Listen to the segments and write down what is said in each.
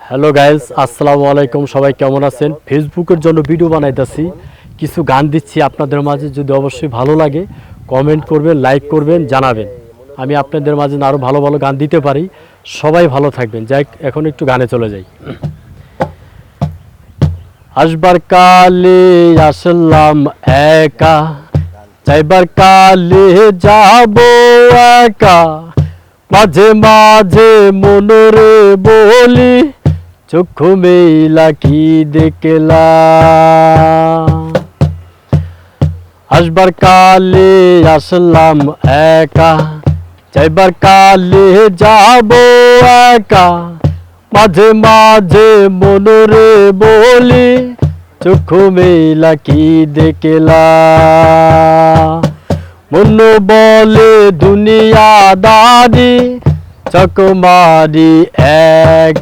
Hello guys আসসালামু আলাইকুম সবাই কেমন আছেন? ফেসবুকের জন্য ভিডিও বানাইতেছি। কিছু গান দিচ্ছি আপনাদের মাঝে। যদি অবশ্যই ভালো লাগে কমেন্ট করবেন লাইক করবেন, জানাবেন। আমি আপনাদের মাঝে আরও ভালো ভালো গান দিতে পারি। সবাই ভালো থাকবেন। যাই এখন একটু গানে চলে যাই। আসবার কালে আসলাম একা। যাইবার কালে যাব একা। মাঝে মাঝে মনরে বলি, চক্ষু মেলা কি দেখলা আসবার কালে আসলাম একা, যাইবার কালে যাব একা। মাঝে মাঝে মনরে বলি, চক্ষু মেলা কি দেখলা মন বলে দুনিয়া দাদি চকমারি এক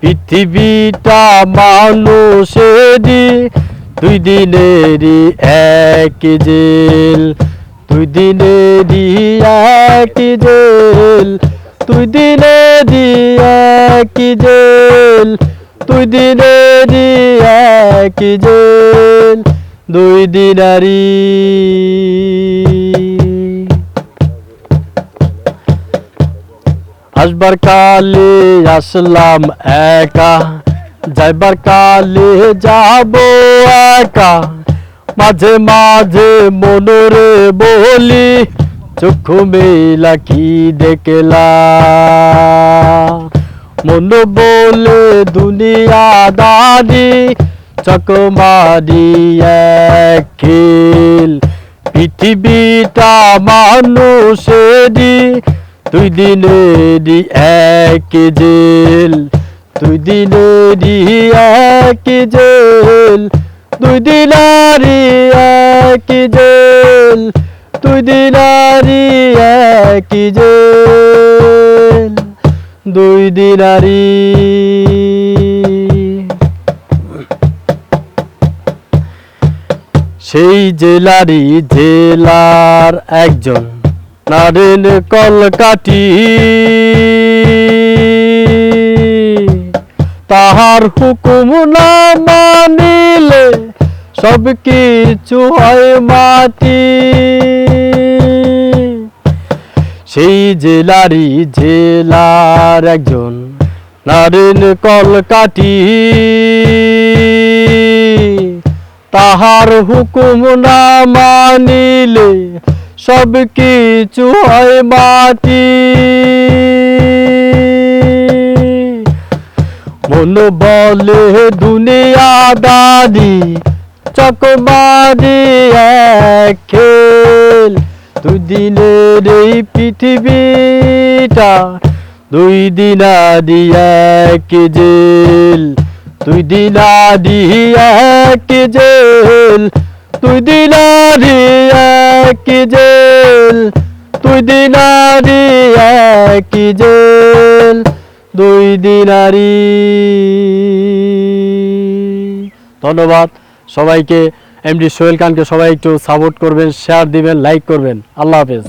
পৃথিবীটা মানুষেরই, দুই দিনেরই এক জেল। দুই দিনেরই এক জেল, দুই দিনেরই এক জেল, দুই দিনেরই এক জেল। দুই দিনারি। আসবার কালে আসলাম একা, যাইবার কালে যাব একা। মাঝে মাঝে মনরে বলি, চক্ষু মেলা কি দেখলা মন বলে দুনিয়া দাদি চকমারি খেল পৃথিবীটা মানুষেরই, দুই দিনেরই এক জেল। দুই দিনেরই এক জেল, দুই দিনারি এক জেল, দুই দিনারি এক জেল, দুই দিনারি সেই জেলারি জেলার একজন নারেন কলকাটি তাহার হুকুম না মানিলে সব কিছু হয় মাটি। সেই জেলারি জেলার একজন নারেন কলকাটি তাহার হুকুম না মানিলে সব কিছু হয় মাটি। মন বলে দুনিয়া দাদি চকমারি এক খেল দুই দিনের এই পৃথিবীটা দুই দিন আদি এক জেল। দুই দিন আদি এক জেল। দুই দিন কি জেল, তুই দিন কি জেল, দুই দিনারি। ধন্যবাদ সবাইকে, এমডি সোহেল খানকে সবাই একটু সাপোর্ট করবেন শেয়ার দিবেন লাইক করবেন। আল্লাহ হাফেজ।